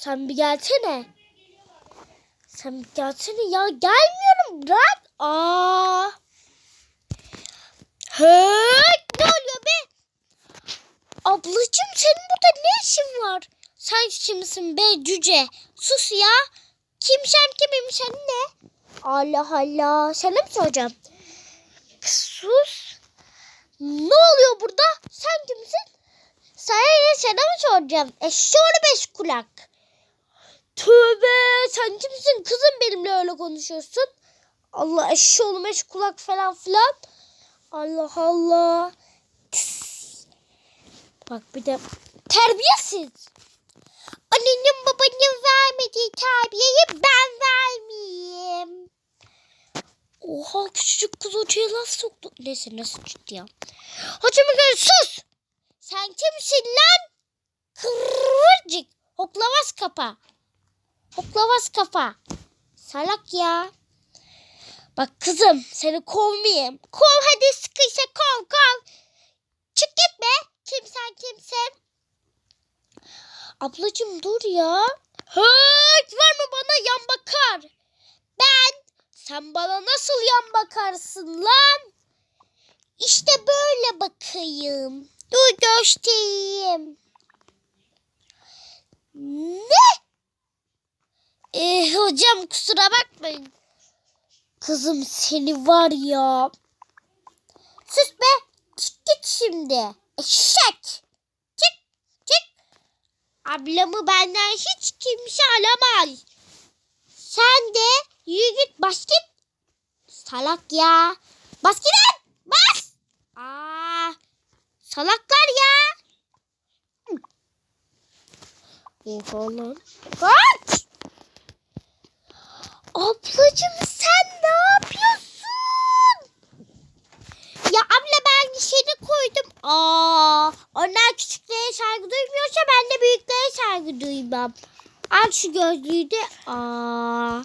Sen bir gelsene. Sen bir gelsene ya. Gelmiyorum bırak. Aa. Hey, ne oluyor be? Ablacığım senin burada ne işin var? Sen kimsin be cüce? Sus ya. Kimsem kimim sen ne? Allah Allah. Sana mı soracağım? Sus. Ne oluyor burada? Sen kimsin? Sana ne sana mı soracağım? Eşşoğlu beş kulak. Tövbe sen kimsin kızım benimle öyle konuşuyorsun? Allah eşşoğlu beş kulak falan filan. Allah Allah. Tıs. Bak bir de terbiyesiz. Annenin babanın vermediği terbiyeyi ben vermeyeyim. Oha küçücük kız hocaya laf soktu. Neyse nasıl ciddi ya. Hocam sus. Sen kimsin lan? Kıvırcık. Hoklavaz kafa. Hoklavaz kafa. Salak ya. Bak kızım seni kovmayayım. Kov hadi sıkıysa kov kov. Çık git be. Kimsen kimsin? Ablacığım dur ya. Hıt var mı bana yan bakar. Ben sen bana nasıl yan bakarsın lan? İşte böyle bakayım. Dur göstereyim. Ne? Hocam kusura bakmayın. Kızım seni var ya. Sus be. Çık git şimdi. Eşek. Çık. Çık. Ablamı benden hiç kimse alamaz. Sen de yürü git bas git. Salak ya. Bas git lan. Bas. Aa, salaklar ya. Oha lan. Kaç. Ablacığım sen ne yapıyorsun? Ya abla ben seni koydum. Aa, onlar küçüklere saygı duymuyorsa ben de büyüklere saygı duymam. Al şu gözlüğü de. Aa.